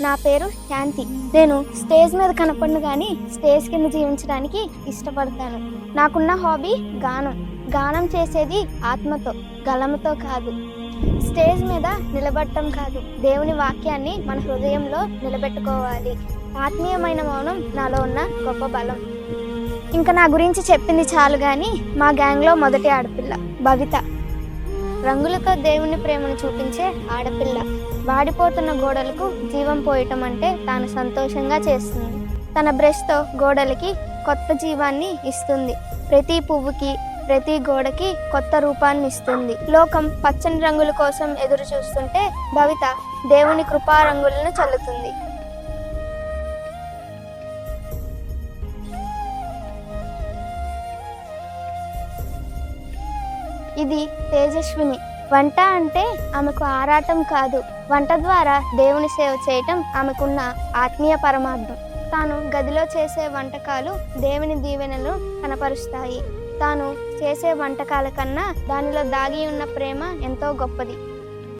నా పేరు శాంతి. నేను స్టేజ్ మీద కనపడను కానీ స్టేజ్ కింద జీవించడానికి ఇష్టపడతాను. నాకున్న హాబీ గానం. గానం చేసేది ఆత్మతో గలముతో కాదు. స్టేజ్ మీద నిలబడటం కాదు. దేవుని వాక్యాన్ని మన హృదయంలో నిలబెట్టుకోవాలి. ఆత్మీయమైన మౌనం నాలో ఉన్న గొప్ప బలం. ఇంకా నా గురించి చెప్పింది చాలు కానీ మా గ్యాంగ్లో మొదటి ఆడపిల్ల భవిత రంగులతో దేవుని ప్రేమను చూపించే ఆడపిల్ల. వాడిపోతున్న గోడలకు జీవం పోయటం అంటే తాను సంతోషంగా చేస్తుంది. తన బ్రష్తో గోడలకి కొత్త జీవాన్ని ఇస్తుంది. ప్రతి పువ్వుకి ప్రతి గోడకి కొత్త రూపాన్ని ఇస్తుంది. లోకం పచ్చని రంగుల కోసం ఎదురు చూస్తుంటే భవిత దేవుని కృపా రంగులను చల్లుతుంది. ఇది తేజస్విని. వంట అంటే ఆమెకు ఆరాటం కాదు. వంట ద్వారా దేవుని సేవ చేయటం ఆమెకున్న ఆత్మీయ పరమార్థం. తాను గదిలో చేసే వంటకాలు దేవుని దీవెనలు కనపరుస్తాయి. తాను చేసే వంటకాల కన్నా దానిలో దాగి ఉన్న ప్రేమ ఎంతో గొప్పది.